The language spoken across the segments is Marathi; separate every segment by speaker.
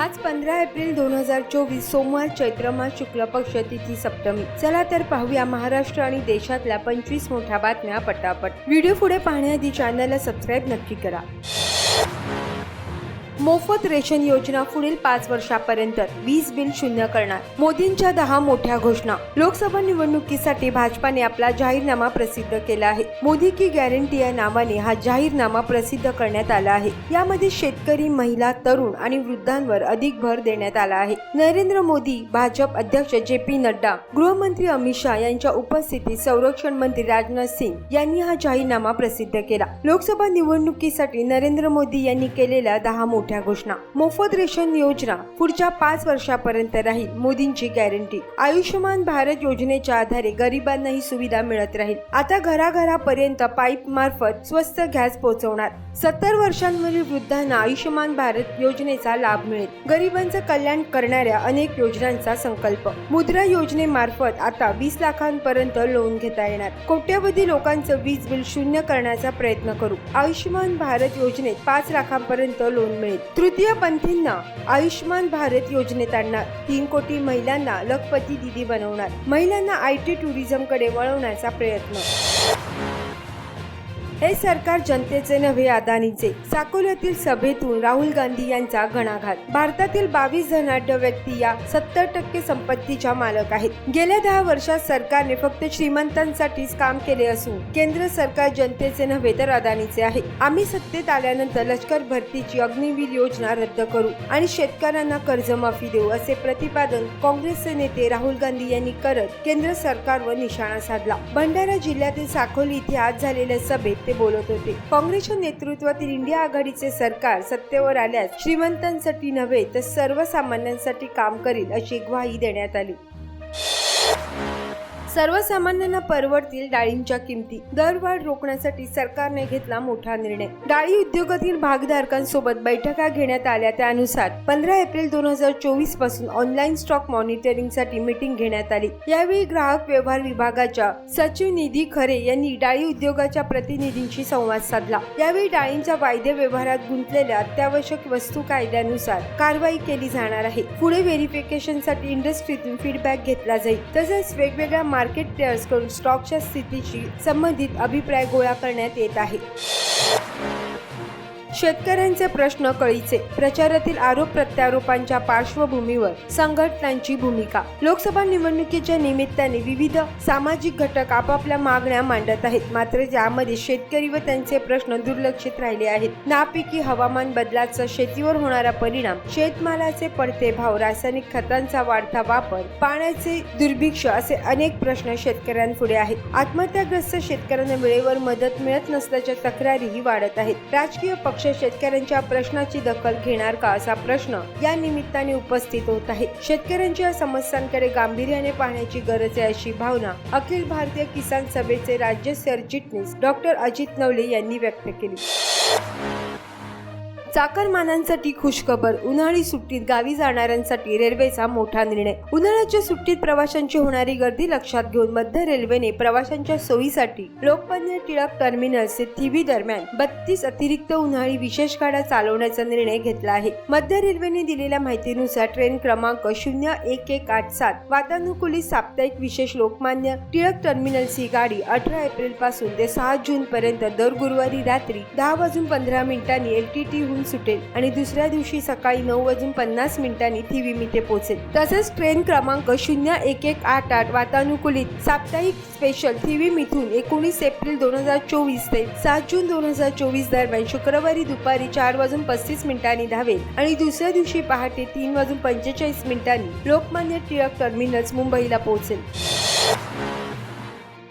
Speaker 1: आज पंधरा एप्रिल दोन हजार चोवीस सोमवार चैत्रमास शुक्ल पक्ष तिथी सप्तमी. चला तर पाहूया महाराष्ट्र आणि देशातल्या पंचवीस मोठ्या बातम्या पटापट. व्हिडिओ पुढे पाहण्याआधी चॅनलला सबस्क्राईब नक्की करा. मोफत रेशन योजना पुढील पाच वर्षापर्यंत वीज बिल शून्य करणार. मोदींच्या दहा मोठ्या घोषणा. लोकसभा निवडणुकीसाठी भाजपाने आपला जाहीरनामा प्रसिद्ध केला आहे. मोदी की गॅरंटी या नावाने हा जाहीरनामा प्रसिद्ध करण्यात आला आहे. यामध्ये शेतकरी महिला तरुण आणि वृद्धांवर अधिक भर देण्यात आला आहे. नरेंद्र मोदी भाजप अध्यक्ष जे पी नड्डा गृहमंत्री अमित शहा यांच्या उपस्थितीत संरक्षण मंत्री राजनाथ सिंग यांनी हा जाहीरनामा प्रसिद्ध केला. लोकसभा निवडणुकीसाठी नरेंद्र मोदी यांनी केलेल्या दहा मोठ्या घोषणा. मोफत रेशन योजना पुढच्या पाच वर्षापर्यंत राहील मोदींची गॅरंटी आयुष्यमान भारत योजनेच्या आधारे गरिबांना ही सुविधा मिळत राहील. आता घराघरापर्यंत पाईप मार्फत स्वस्त गॅस पोहोचवणार. सत्तर वर्षांवरील वृद्धांना आयुष्यमान भारत योजनेचा लाभ मिळेल. गरिबांचं कल्याण करणाऱ्या अनेक योजनांचा संकल्प. मुद्रा योजनेमार्फत आता वीस लाखांपर्यंत लोन घेता येणार. कोट्यवधी लोकांचं वीज बिल शून्य करण्याचा प्रयत्न करू. आयुष्यमान भारत योजनेत पाच लाखांपर्यंत लोन मिळेल. तृतीय पंथींना आयुष्यमान भारत योजनेत आणणार तीन कोटी महिलांना लखपती दिदी बनवणार. महिलांना आय टी टुरिझमकडे वळवण्याचा प्रयत्न. हे सरकार जनतेचे नव्हे अदानीचे. साकोल्यातील सभेतून राहुल गांधी यांचा घणाघात भारतातील बावीस धनाढ्य व्यक्ती या सत्तर टक्के संपत्तीच्या मालक आहेत. गेल्या दहा वर्षात सरकारने फक्त श्रीमंतांसाठीच काम केले असून केंद्र सरकार जनतेचे नव्हे तर अदानीचे आहे. आम्ही सत्तेत आल्यानंतर लष्कर भरतीची अग्निवीर योजना रद्द करू आणि शेतकऱ्यांना कर्जमाफी देऊ असे प्रतिपादन काँग्रेसचे नेते राहुल गांधी यांनी करत केंद्र सरकारवर निशाणा साधला. भंडारा जिल्ह्यातील साकोली इथे आज झालेल्या सभेत ते बोलत होते. काँग्रेसच्या नेतृत्वातील इंडिया आघाडीचे सरकार सत्तेवर आल्यास श्रीमंतांसाठी नव्हे तर सर्वसामान्यांसाठी काम करील अशी ग्वाही देण्यात आली. सर्वसामान्यांना परवडतील डाळींच्या किमती. दरवाढ रोखण्यासाठी सरकारने घेतला मोठा निर्णय. डाळी उद्योगातील भागधारकांसोबत बैठका घेण्यात आल्या त्यानुसार पंधरा एप्रिल दोन हजार चोवीसपासून ऑनलाईन स्टॉक मॉनिटरिंगसाठी मीटिंग घेण्यात आली. यावेळी ग्राहक व्यवहार विभागाच्या सचिव निधी खरे यांनी डाळी उद्योगाच्या प्रतिनिधींशी संवाद साधला. यावेळी डाळींच्या वायदे व्यवहारात गुंतलेल्या अत्यावश्यक वस्तू कायद्यानुसार कारवाई केली जाणार आहे. पुढे व्हेरिफिकेशनसाठी इंडस्ट्रीतून फीडबॅक घेतला जाईल. तसेच वेगवेगळ्या मार्केट प्लेयर्सकडून स्टॉकच्या स्थितीशी संबंधित अभिप्राय गोळा करण्यात येत आहे. शेतकऱ्यांचे प्रश्न कळीचे. प्रचारातील आरोप प्रत्यारोपांच्या पार्श्वभूमीवर संघटनांची भूमिका. लोकसभा निवडणुकीच्या निमित्ताने विविध सामाजिक घटक आपापल्या मागण्या मांडत आहेत. मात्र यामध्ये शेतकरी व त्यांचे प्रश्न दुर्लक्षित राहिले आहेत. नापिकी हवामान बदलाचा शेतीवर होणारा परिणाम शेतमालाचे पडते भाव रासायनिक खतांचा वाढता वापर पाण्याचे दुर्भिक्ष असे अनेक प्रश्न शेतकऱ्यांपुढे आहेत. आत्महत्याग्रस्त शेतकऱ्यांना वेळेवर मदत मिळत नसल्याच्या तक्रारीही वाढत आहेत. राजकीय पक्ष शेतकऱ्यांच्या प्रश्नाची दखल घेणार का असा प्रश्न या निमित्ताने उपस्थित होत आहे. शेतकऱ्यांच्या समस्यांकडे गांभीर्याने पाहण्याची गरज आहे अशी भावना अखिल भारतीय किसान सभेचे राज्य सरचिटणीस डॉक्टर अजित नवले यांनी व्यक्त केली. चाकरमानांसाठी खुशखबर उन्हाळी सुट्टीत गावी जाणाऱ्यांसाठी रेल्वेचा मोठा निर्णय. उन्हाळ्याच्या सुट्टीत प्रवाशांची होणारी गर्दी लक्षात घेऊन मध्य रेल्वेने प्रवाशांच्या सोयीसाठी लोकमान्य टिळक टर्मिनस ते थिवी दरम्यान बत्तीस अतिरिक्त उन्हाळी विशेष गाड्या चालवण्याचा निर्णय घेतला आहे. मध्य रेल्वेने दिलेल्या माहितीनुसार ट्रेन क्रमांक शून्य एक एक आठ सात वातानुकूलित साप्ताहिक विशेष लोकमान्य टिळक टर्मिनस ही गाडी अठरा एप्रिलपासून ते सहा जून पर्यंत दर गुरुवारी रात्री दहा वाजून पंधरा मिनिटांनी एलटीटी ट्रेन सुटेल आणि दुसऱ्या दिवशी सकाळी नऊ वाजून पन्नास मिनिटांनी थिवी मिथे पोहोचेल. तसेच ट्रेन क्रमांक शून्य एक एक आठ आठ वातानुकूलित साप्ताहिक स्पेशल थिवी मिथून एकोणीस एप्रिल दोन हजार चोवीस ते सात जून दोन हजार चोवीस दरम्यान शुक्रवारी दुपारी चार वाजून पस्तीस मिनिटांनी धावेल आणि दुसऱ्या दिवशी पहाटे तीन वाजून पंचेचाळीस मिनिटांनी लोकमान्य टिळक टर्मिनल्स मुंबईला पोहोचेल.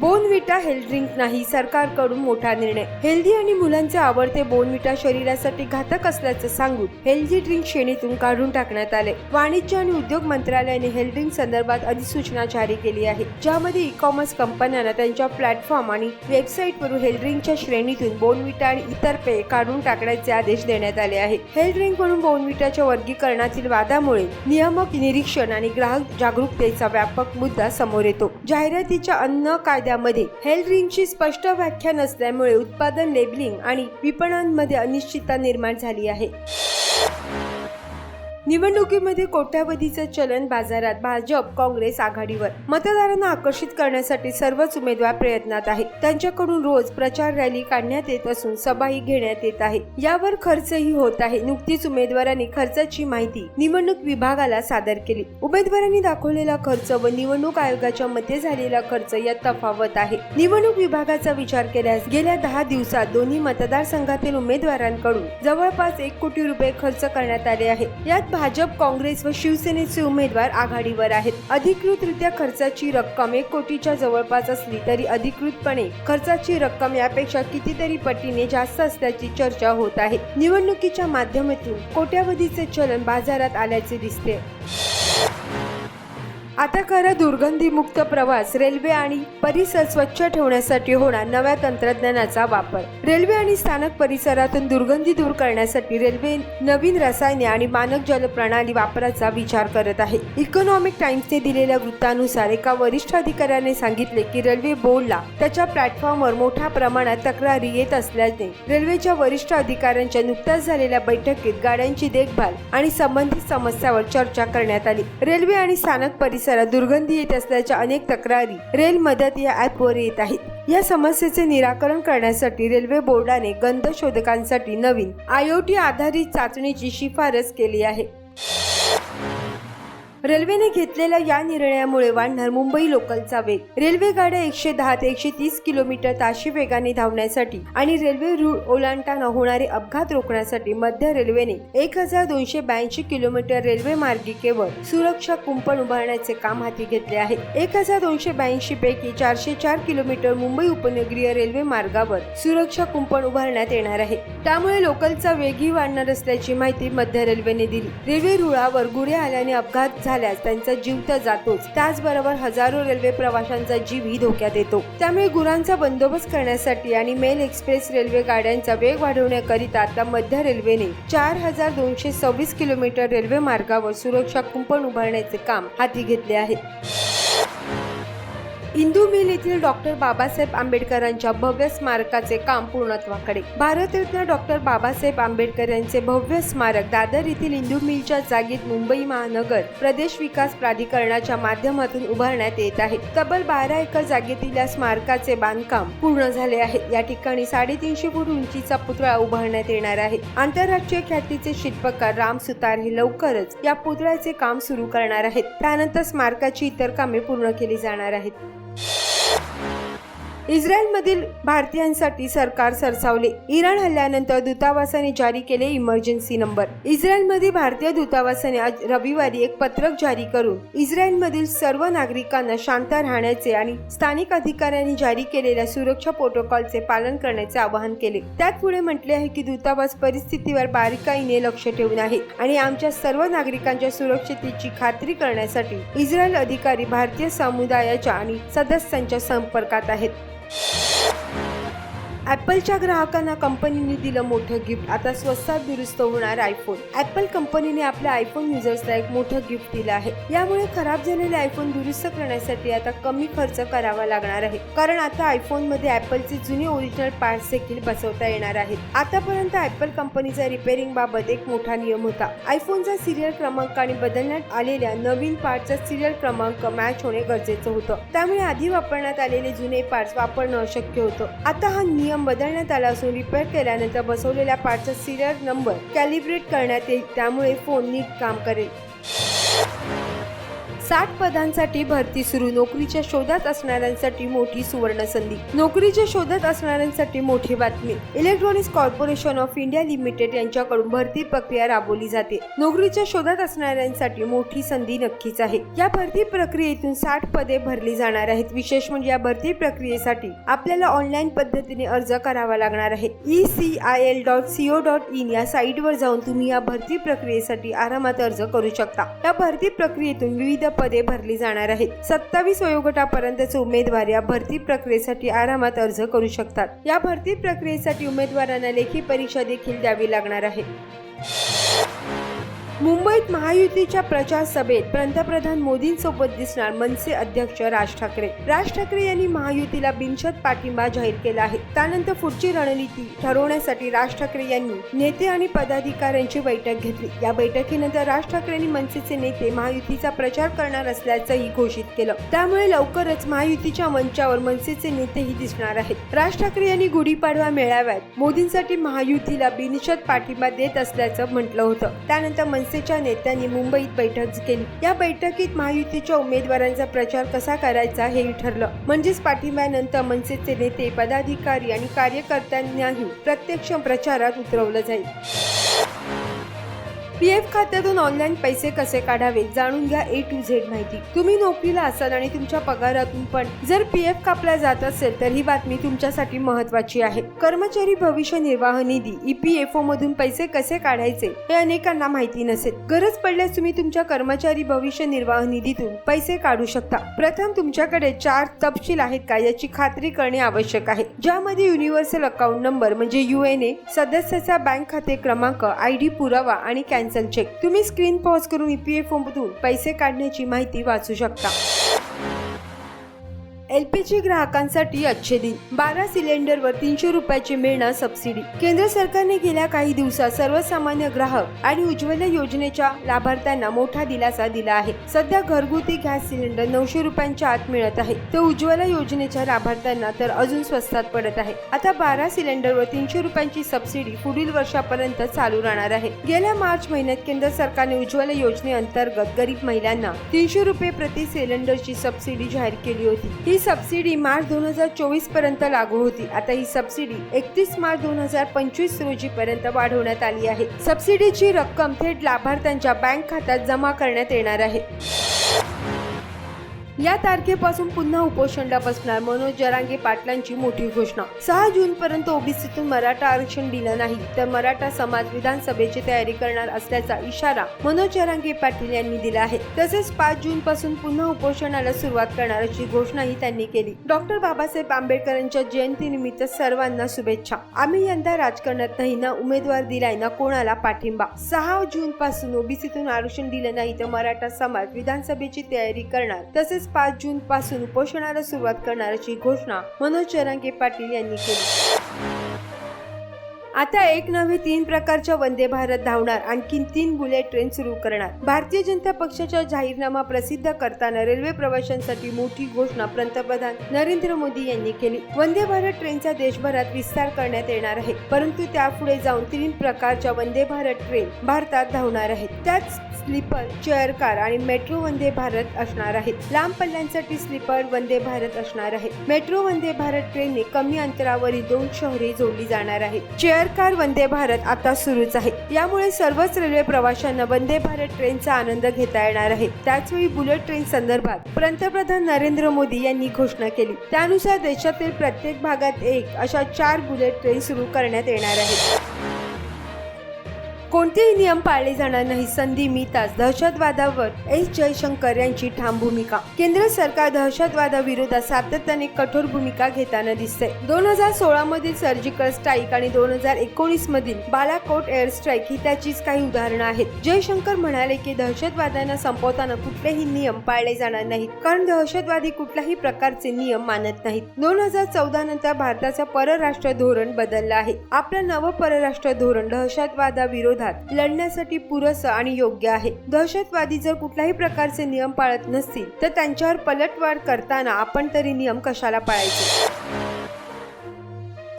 Speaker 1: बोनविटा हेल्थ ड्रिंक नाही सरकारकडून मोठा निर्णय. हेल्दी आणि मुलांचे आवडते बोनविटा शरीरासाठी घातक असल्याचं सांगून हेल्दी ड्रिंक श्रेणीतून काढून टाकण्यात आले. वाणिज्य आणि उद्योग मंत्रालयाने हेल्थ ड्रिंक संदर्भात अधिसूचना जारी केली आहे. ज्यामध्ये ई कॉमर्स कंपन्यांना त्यांच्या प्लॅटफॉर्म आणि वेबसाईटवरून हेल्थ ड्रिंकच्या श्रेणीतून बोनविटा आणि इतर पेय काढून टाकण्याचे आदेश देण्यात आले आहेत हेल्थ ड्रिंक म्हणून बोनविटाच्या वर्गीकरणातील वादामुळे नियामक निरीक्षण आणि ग्राहक जागरूकतेचा व्यापक मुद्दा समोर येतो. जाहिरातीच्या अन्न कायद्यामध्ये हेल्थ ड्रिंकची स्पष्ट व्याख्या नसल्यामुळे उत्पादन लेबलिंग आणि विपणनमध्ये अनिश्चितता निर्माण झाली आहे. निवडणुकीमध्ये कोट्यावधीचं चलन बाजारात भाजप काँग्रेस आघाडीवर. मतदारांना आकर्षित करण्यासाठी सर्वच उमेदवार प्रयत्नात आहेत. त्यांच्याकडून रोज प्रचार रॅली काढण्यात येत असून सभाही घेण्यात येत आहे. यावर खर्चही होत आहे. नुकतीच उमेदवारांनी खर्चाची माहिती निवडणूक विभागाला सादर केली. उमेदवारांनी दाखवलेला खर्च व निवडणूक आयोगाच्या मते झालेला खर्च यात तफावत आहे. निवडणूक विभागाचा विचार केल्यास गेल्या दहा दिवसात दोन्ही मतदारसंघातील उमेदवारांकडून जवळपास एक कोटी रुपये खर्च करण्यात आले आहे. यात भाजप काँग्रेस व शिवसेनेचे उमेदवार आघाडीवर आहेत. अधिकृतरित्या खर्चाची रक्कम एक कोटीच्या जवळपास असली तरी अधिकृतपणे खर्चाची रक्कम यापेक्षा कितीतरी पटीने जास्त असल्याची चर्चा होत आहे. निवडणुकीच्या माध्यमातून कोट्यावधीचे चलन बाजारात आल्याचे दिसते. आता खरा दुर्गंधीमुक्त प्रवास रेल्वे आणि परिसर स्वच्छ ठेवण्यासाठी होणार नव्या तंत्रज्ञानाचा वापर. रेल्वे आणि स्थानक परिसरातून दुर्गंधी दूर करण्यासाठी रेल्वे नवीन रसायने आणि मानक जल प्रणाली वापराचा विचार करत आहे. इकॉनॉमिक टाइम्सने दिलेल्या वृत्तानुसार एका वरिष्ठ अधिकाऱ्याने सांगितले की रेल्वे बोर्डला त्याच्या प्लॅटफॉर्मवर मोठ्या प्रमाणात तक्रारी येत असल्याने रेल्वेच्या वरिष्ठ अधिकाऱ्यांच्या नुकत्याच झालेल्या बैठकीत गाड्यांची देखभाल आणि संबंधित समस्यावर चर्चा करण्यात आली. रेल्वे आणि स्थानक परिसर परिसरात दुर्गंधी येत असल्याच्या अनेक तक्रारी रेल मदत या ॲपवर येत आहेत. या समस्येचे निराकरण करण्यासाठी रेल्वे बोर्डाने गंध शोधकांसाठी नवीन आयओटी आधारित चाचणीची शिफारस केली आहे. रेल्वेने घेतलेल्या या निर्णयामुळे वाढणार मुंबई लोकलचा वेग. रेल्वे गाड्या एकशे दहा ते एकशे तीस किलोमीटर ताशी वेगाने धावण्यासाठी आणि रेल्वे रूळ ओलांडताना होणारे अपघात रोखण्यासाठी मध्य रेल्वेने एक हजार दोनशे ब्याऐंशी किलोमीटर रेल्वे मार्गिकेवर सुरक्षा कुंपण उभारण्याचे काम हाती घेतले आहे. एक हजार दोनशे ब्याऐंशी पैकी चारशे चार किलोमीटर मुंबई उपनगरीय रेल्वे मार्गावर सुरक्षा कुंपण उभारण्यात येणार आहे. त्यामुळे लोकलचा वेगही वाढणार असल्याची माहिती मध्य रेल्वेने दिली. रेल्वे रुळावर गुढे आल्याने अपघात झाल्यास त्यांचा जीव तर जातोच. त्याचबरोबर हजारो रेल्वे प्रवाशांचा जीवही धोक्यात येतो. त्यामुळे गुरांचा बंदोबस्त करण्यासाठी आणि मेल एक्सप्रेस रेल्वे गाड्यांचा वेग वाढवण्याकरिता आता मध्य रेल्वेने चार हजार दोनशे सव्वीस किलोमीटर रेल्वे मार्गावर सुरक्षा कुंपण उभारण्याचे काम हाती घेतले आहे. इंदू मिल येथील डॉक्टर बाबासाहेब आंबेडकरांच्या भव्य स्मारकाचे काम पूर्णत्वाकडे. भारतरत्न डॉक्टर बाबासाहेब आंबेडकर यांचे भव्य स्मारक दादर येथील इंदू मिलच्या जागेत मुंबई महानगर प्रदेश विकास प्राधिकरणाच्या माध्यमातून उभारण्यात येत आहे. तब्बल बारा एकर जागेतील या स्मारकाचे बांधकाम पूर्ण झाले आहे. या ठिकाणी साडेतीनशे फूट उंचीचा पुतळा उभारण्यात येणार आहे. आंतरराष्ट्रीय ख्यातीचे शिल्पकार राम सुतार हे लवकरच या पुतळ्याचे काम सुरू करणार आहेत. त्यानंतर स्मारकाची इतर कामे पूर्ण केली जाणार आहेत. इस्रायलमधील भारतीयांसाठी सरकार सरसावले. इराण हल्ल्यानंतर दूतावासाने जारी केले इमर्जन्सी नंबर इस्रायलमध्ये भारतीय दूतावासाने आज रविवारी एक पत्रक जारी करून इस्रायलमधील सर्व नागरिकांना शांत राहण्याचे आणि स्थानिक अधिकाऱ्यांनी जारी केलेल्या सुरक्षा प्रोटोकॉलचे पालन करण्याचे आवाहन केले. त्यात पुढे म्हटले आहे की दूतावास परिस्थितीवर बारीकाईने लक्ष ठेवून आहे आणि आमच्या सर्व नागरिकांच्या सुरक्षितेची खात्री करण्यासाठी इस्रायल अधिकारी भारतीय समुदायाच्या आणि सदस्यांच्या संपर्कात आहेत. ॲपलच्या ग्राहकांना कंपनीने दिलं मोठं गिफ्ट आता स्वस्तात दुरुस्त होणार आयफोन ॲपल कंपनीने आपल्या आयफोन युजर्सला एक मोठं गिफ्ट दिलं आहे. यामुळे खराब झालेले आयफोन दुरुस्त करण्यासाठी आता कमी खर्च करावा लागणार आहे. कारण आता आयफोनमध्ये ॲपलचे जुने ओरिजिनल पार्ट्स देखील बसवता येणार आहेत. आतापर्यंत ॲपल कंपनीचा रिपेअरिंग बाबत एक मोठा नियम होता. आयफोनचा सिरियल क्रमांक आणि बदलण्यात आलेल्या नवीन पार्टचा सिरियल क्रमांक मॅच होणे गरजेचं होतं. त्यामुळे आधी वापरण्यात आलेले जुने पार्ट्स वापरणं अशक्य होतं. आता हा नियम बदलण्यात आला असून रिपेअर केल्यानंतर बसवलेल्या पार्टचा सिरियल नंबर कॅलिब्रेट करण्यात येईल. त्यामुळे फोन नीट काम करेल. साठ पदांसाठी भरती सुरू. नोकरीच्या शोधात असणाऱ्यांसाठी मोठी सुवर्ण संधी. नोकरीच्या शोधात असणाऱ्यांसाठी मोठी बातमी. Electronics corporation of India limited यांच्याकडून भरती प्रक्रिया राबवली जाते. नोकरीच्या शोधात असणाऱ्यांसाठी मोठी संधी नक्कीच आहे. या भरती प्रक्रियेतून साठ पदे भरली जाणार आहेत. विशेष म्हणजे या भरती प्रक्रियेसाठी आपल्याला ऑनलाईन पद्धतीने अर्ज करावा लागणार आहे. E C I L dot CO dot in या साईटवर जाऊन तुम्ही या भरती प्रक्रियेसाठी आरामात अर्ज करू शकता. या भरती प्रक्रियेतून विविध पदे भरली जाणार आहेत. सत्तावीस वयोगटापर्यंतचे उमेदवार या भरती प्रक्रियेसाठी आरामात अर्ज करू शकतात. या भरती प्रक्रियेसाठी उमेदवारांना लेखी परीक्षा देखील द्यावी लागणार आहे. मुंबईत महायुतीच्या प्रचार सभेत पंतप्रधान मोदींसोबत दिसणार मनसे अध्यक्ष राज ठाकरे. राज ठाकरे यांनी महायुतीला बिनशत पाठिंबा जाहीर केला आहे. त्यानंतर पुढची रणनीती ठरवण्यासाठी राज ठाकरे यांनी नेते आणि पदाधिकाऱ्यांची बैठक घेतली. या बैठकीनंतर राज ठाकरे मनसेचे नेते महायुतीचा प्रचार करणार असल्याचंही घोषित केलं. त्यामुळे लवकरच महायुतीच्या मंचावर मनसेचे नेतेही दिसणार आहेत. राज ठाकरे यांनी गुढीपाडवा मेळाव्यात मोदींसाठी महायुतीला बिनशत पाठिंबा देत असल्याचं म्हटलं होतं. त्यानंतर मनसेच्या नेत्यांनी मुंबईत बैठक केली या बैठकीत महायुतीच्या उमेदवारांचा प्रचार कसा करायचा हेही ठरलं. म्हणजेच पाठिंब्यानंतर मनसेचे नेते पदाधिकारी आणि कार्यकर्त्यांनाही प्रत्यक्ष प्रचारात उतरवलं जाईल. पी एफ खात्यातून ऑनलाईन पैसे कसे काढावे जाणून घ्या ए टू झेड माहिती. तुम्ही नोकरीला असाल आणि तुमच्या पगारातून पण जर पी एफ कापला जात असेल तर ही बातमी तुमच्यासाठी महत्वाची आहे. कर्मचारी भविष्य निर्वाह निधी ईपीएफओ मधून पैसे कसे काढायचे हे अनेकांना माहिती नसेल. गरज पडल्यास तुम्ही तुमच्या कर्मचारी भविष्य निर्वाह निधीतून पैसे काढू शकता. प्रथम तुमच्याकडे चार तपशील आहेत का याची खात्री करणे आवश्यक आहे. ज्यामध्ये युनिव्हर्सल अकाउंट नंबर म्हणजे युएनए सदस्याचा बँक खाते क्रमांक आय डी पुरावा आणि कॅन्सल चेक तुम्ही स्क्रीन पॉज करून ई पी एफ मधून पैसे काढण्याची माहिती वाचू शकता. एलपीजी ग्राहकांसाठी अच्छे दिन. बारा सिलेंडरवर तीनशे रुपयाची मिळणार सबसिडी केंद्र सरकारने गेल्या काही दिवसात सर्वसामान्य ग्राहक आणि उज्ज्वला योजनेच्या लाभार्थ्यांना मोठा दिलासा दिला आहे. सध्या घरगुती गॅस सिलेंडर नऊशे रुपयांच्या आत मिळत आहे. तर उज्ज्वला योजनेच्या लाभार्थ्यांना तर अजून स्वस्तात पडत आहे. आता बारा सिलेंडरवर तीनशे रुपयांची सबसिडी पुढील वर्षापर्यंत चालू राहणार आहे. गेल्या मार्च महिन्यात केंद्र सरकारने उज्ज्वला योजनेअंतर्गत गरीब महिलांना तीनशे रुपये प्रति सिलेंडरची सबसिडी जाहीर केली होती. ही सबसिडी मार्च दोन हजार चोवीसपर्यंत लागू होती. आता ही सबसिडी एकतीस मार्च दोन हजार पंचवीस रोजी पर्यंत वाढवण्यात आली आहे. सबसिडीची रक्कम थेट लाभार्थ्यांच्या बँक खात्यात जमा करण्यात येणार आहे. या तारखेपासून पुन्हा उपोषणला बसणार मनोज जरांगे पाटलांची मोठी घोषणा. सहा जून पर्यंत ओबीसीतून मराठा आरक्षण दिलं नाही तर मराठा समाज विधानसभेची तयारी करणार असल्याचा इशारा मनोज जरांगे पाटील यांनी दिला आहे. तसेच पाच जून पासून पुन्हा उपोषणाला सुरुवात करणार अशी घोषणाही त्यांनी केली. डॉक्टर बाबासाहेब आंबेडकरांच्या जयंतीनिमित्त सर्वांना शुभेच्छा. आम्ही यंदा राजकारणात नाही ना उमेदवार दिलाय ना कोणाला पाठिंबा? सहा जून पासून ओबीसीतून आरक्षण दिलं नाही तर मराठा समाज विधानसभेची तयारी करणार. तसेच पाच जून पासून उपोषणाला सुरुवात करणाऱ्याची घोषणा मनोज चरांगे पाटील यांनी केली. आता एक नव्हे तीन प्रकारच्या वंदे भारत धावणार आणखी तीन बुलेट ट्रेन सुरू करणार. भारतीय जनता पक्षाचा जाहीरनामा प्रसिद्ध करताना रेल्वे प्रवाशांसाठी मोठी घोषणा पंतप्रधान नरेंद्र मोदी यांनी केली. वंदे भारत ट्रेनचा देशभरात विस्तार करण्यात येणार आहे परंतु त्यापुढे जाऊन तीन प्रकारच्या वंदे भारत ट्रेन भारतात धावणार आहेत. त्याच स्लीपर चेअर कार आणि मेट्रो वंदे भारत असणार आहेत. लांब पल्ल्यांसाठी स्लीपर वंदे भारत असणार आहे मेट्रो वंदे भारत ट्रेनने कमी अंतरावरील दोन शहरे जोडली जाणार आहेत. चेअर कार वंदे भारत आता सुरूच आहे. यामुळे सर्वच रेल्वे प्रवाशांना वंदे भारत ट्रेनचा आनंद घेता येणार आहे. त्याचवेळी बुलेट ट्रेन संदर्भात पंतप्रधान नरेंद्र मोदी यांनी घोषणा केली. त्यानुसार देशातील प्रत्येक भागात एक अशा चार बुलेट ट्रेन सुरू करण्यात येणार आहेत. कोणतेही नियम पाळले जाणार नाही संधी मिळताच दहशतवादावर एस जयशंकर यांची ठाम भूमिका. केंद्र सरकार दहशतवादाविरोधात सातत्याने कठोर भूमिका घेताना दिसते. दोन हजार सोळा मधील सर्जिकल स्ट्राईक आणि दोन हजार एकोणीस मधील बालाकोट एअर स्ट्राईक ही त्याचीच काही उदाहरणं आहेत. जयशंकर म्हणाले की दहशतवाद्यांना संपवताना कुठलेही नियम पाळले जाणार नाहीत कारण दहशतवादी कुठल्याही प्रकारचे नियम मानत नाहीत. दोन हजार चौदा नंतर भारताचं परराष्ट्र धोरण बदललं आहे. आपलं नवं परराष्ट्र धोरण विरोधात लढण्यासाठी पुरेसं आणि योग्य आहे. दहशतवादी जर कुठल्याही प्रकारचे नियम पाळत नसतील तर त्यांच्यावर पलटवार करताना आपण तरी नियम कशाला पाळायचे?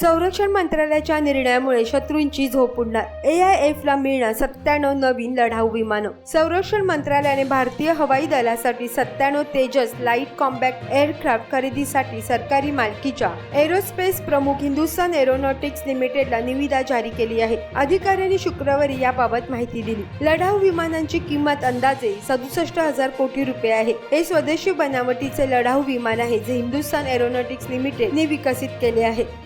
Speaker 1: संरक्षण मंत्रालयाच्या निर्णयामुळे शत्रूंची झोप उडणार. ए आय एफला मिळणार सत्त्याण्णव नवीन लढाऊ विमानं. संरक्षण मंत्रालयाने भारतीय हवाई दलासाठी सत्त्याण्णव तेजस लाइट कॉम्बॅक्ट एअरक्राफ्ट खरेदीसाठी सरकारी मालकीच्या एरोस्पेस प्रमुख हिंदुस्थान एरोनॉटिक्स लिमिटेडला निविदा जारी केली आहे. अधिकाऱ्यांनी शुक्रवारी याबाबत माहिती दिली. लढाऊ विमानांची किंमत अंदाजे सदुसष्ट हजार कोटी रुपये आहे. हे स्वदेशी बनावटीचे लढाऊ विमान आहे जे हिंदुस्थान एरोनॉटिक्स लिमिटेडने विकसित केले आहे.